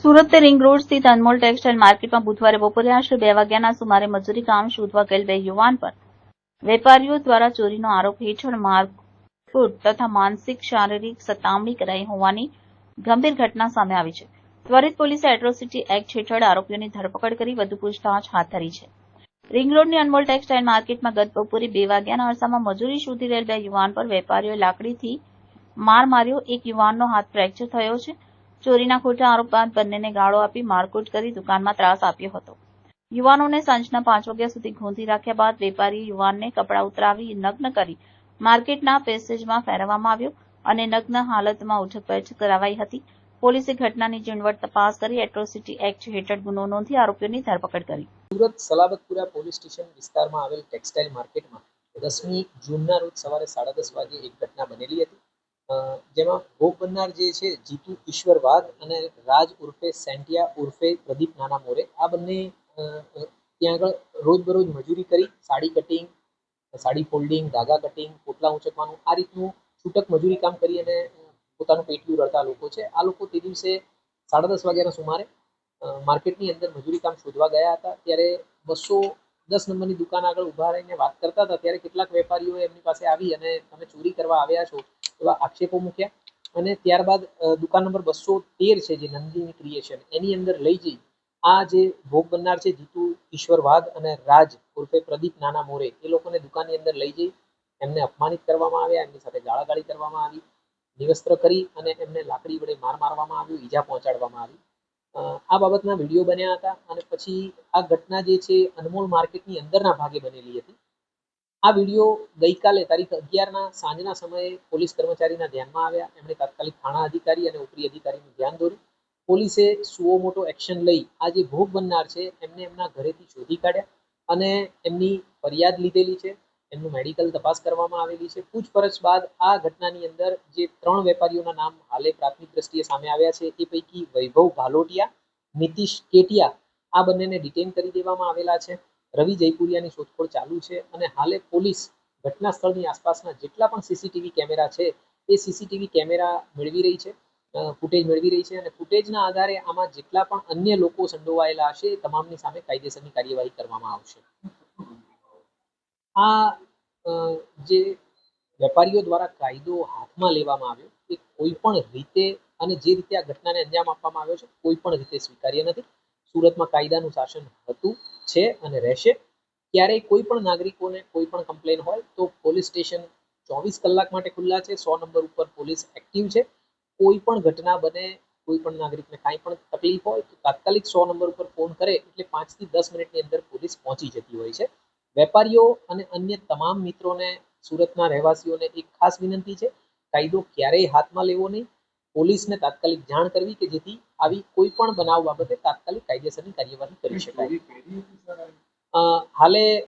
Surat ring road સ્થિત અનમોલ textile માર્કેટમાં બુધવારે બપોરે આશરે બે વાગ્યાના સુમારે મજૂરી કામ શોધવા ગયેલ બે યુવાન પર વેપારીઓ દ્વારા ચોરીનો આરોપ હેઠળ મારકૂટ તથા માનસિક શારીરિક સતામણી કરાઈ હોવાની ગંભીર ઘટના સામે આવી છે. ત્વરિત પોલીસે એટ્રોસિટી એક્ટ હેઠળ આરોપીઓની ધરપકડ કરી વધુ પૂછતાછ હાથ ધરી છે. રિંગ રોડની અનમોલ ટેક્સટાઇલ માર્કેટમાં ગત બપોરે બે વાગ્યાના અરસામાં મજૂરી શોધી રહેલ બે યુવાન પર વેપારીઓએ લાકડીથી માર માર્યો. એક યુવાનનો હાથ ફ્રેક્ચર થયો છે. ચોરીના ખોટા આરોપ બાદ બંનેને ગાળો આપી મારકુટ કરી દુકાનમાં ત્રાસ આપ્યો હતો. યુવાનોને સાંજના પાંચ વાગ્યા સુધી ગોંધી રાખ્યા બાદ વેપારીએ યુવાનને કપડાં ઉતરાવી નગ્ન કરી માર્કેટના પેસેજમાં ફેરવવામાં આવ્યો અને નગ્ન હાલતમાં ઉઠક બેઠક કરાવાઈ હતી. પોલીસે ઘટનાની ઝીણવટ તપાસ કરી એટ્રોસિટી એક્ટ હેઠળ ગુનો નોંધી આરોપીઓની ધરપકડ કરી. સુરત સલાબતપુરા પોલીસ સ્ટેશન વિસ્તારમાં આવેલ ટેક્સટાઇલ માર્કેટમાં દસમી જૂનના રોજ સવારે સાડા દસ વાગે એક ઘટના બનેલી હતી. જેમાં ભોગ બનનાર જે છે, જીતુ ઈશ્વર વાઘ અને રાજ ઉર્ફે સેન્ટિયા ઉર્ફે પ્રદીપ નાના મોરે, આ બંને ત્યાં આગળ રોજબરોજ મજૂરી કરી, સાડી કટિંગ, સાડી ફોલ્ડિંગ, ધાગા કટિંગ, પોટલા ઉંચકવાનું, આ રીતનું છૂટક મજૂરી કામ કરી અને પોતાનું પેટલું રડતા લોકો છે. આ લોકો તે દિવસે સાડા દસ વાગ્યાના સુમારે માર્કેટની અંદર મજૂરી કામ શોધવા ગયા હતા. ત્યારે બસો દસ નંબરની દુકાન આગળ ઊભા રહીને વાત કરતા હતા. ત્યારે કેટલાક વેપારીઓ એમની પાસે આવી અને તમે ચોરી કરવા આવ્યા છો. એવા આક્ષેપો મૂક્યા અને ત્યારબાદ દુકાન નંબર બસો તેર છે જે નંદિની ક્રિએશન એની અંદર લઈ જઈ આ જે ભોગ બનનાર છે જીતુ ઈશ્વર અને રાજ ઉર્ફે પ્રદીપ નાના મોરે, એ લોકોને દુકાનની અંદર લઈ જઈ, એમને અપમાનિત કરવામાં આવ્યા, એમની સાથે ગાળાગાળી કરવામાં આવી, નિવસ્ત્ર કરી અને એમને લાકડી વડે માર મારવામાં આવ્યું, ઈજા પહોંચાડવામાં આવી. આ બાબતના વીડિયો બન્યા હતા અને પછી આ ઘટના જે છે અનમોલ માર્કેટની અંદરના ભાગે બનેલી હતી. આ વીડિયો ગઈકાલે તારીખ અગિયારના સાંજના સમયે પોલીસ કર્મચારીના ધ્યાનમાં આવ્યા. એમણે તાત્કાલિક થાણા અધિકારી અને ઉપરી અધિકારીનું ધ્યાન દોર્યું. પોલીસે સુઓ મોટો એક્શન લઈ આ જે ભોગ બનનાર છે, એમને એમના ઘરેથી શોધી કાઢ્યા અને એમની ફરિયાદ લીધેલી છે. એમનું મેડિકલ તપાસ કરવામાં આવેલી છે. પૂછપરછ બાદ આ ઘટનાની અંદર જે ત્રણ વેપારીઓના નામ હાલે પ્રાથમિક દ્રષ્ટિએ સામે આવ્યા છે, એ પૈકી વૈભવ ભાલોટિયા, નીતિશ કેટિયા આ બંનેને ડિટેન કરી દેવામાં આવેલા છે. રવિ જયપુરિયાની શોધખોળ ચાલુ છે અને હાલે પોલીસ ઘટના સ્થળની આસપાસના જેટલા પણ સીસીટીવી કેમેરા છે, એ સીસીટીવી કેમેરા મેળવી રહી છે ફૂટેજ મેળવી રહી છે અને ફૂટેજના આધારે આમાં જેટલા પણ અન્ય લોકો સંડોવાયેલા હશે તમામની સામે કાયદેસરની કાર્યવાહી કરવામાં આવશે. આ જે વેપારીઓ દ્વારા કાયદો હાથમાં લેવામાં આવ્યો, એ કોઈ પણ રીતે અને જે રીતે આ ઘટનાને અંજામ આપવામાં આવ્યો છે, કોઈ પણ રીતે સ્વીકાર્ય નથી. સુરતમાં કાયદાનું શાસન હતું છે અને રહેશે. ક્યારેય કોઈ પણ નાગરિકોને કોઈ પણ કમ્પ્લેન હોય તો પોલીસ સ્ટેશન ચોવીસ કલાક માટે ખુલ્લા છે. સો નંબર ઉપર પોલીસ એક્ટિવ છે. કોઈ પણ ઘટના બને, કોઈ પણ નાગરિકને કાંઈ પણ તકલીફ હોય તો તાત્કાલિક સો નંબર ઉપર ફોન કરે એટલે પાંચથી દસ મિનિટની અંદર પોલીસ પહોંચી જતી હોય છે. વેપારીઓ અને અન્ય તમામ મિત્રોને સુરતના રહેવાસીઓને એક ખાસ વિનંતી છે. કાયદો ક્યારેય હાથમાં લેવો નહીં. પોલીસને તાત્કાલિક જાણ કરવી કે જેથી આવી કોઈ પણ બનાવ બાબતે તાત્કાલિક કાયદેસરની કાર્યવાહી કરી શકાય. અ, હાલે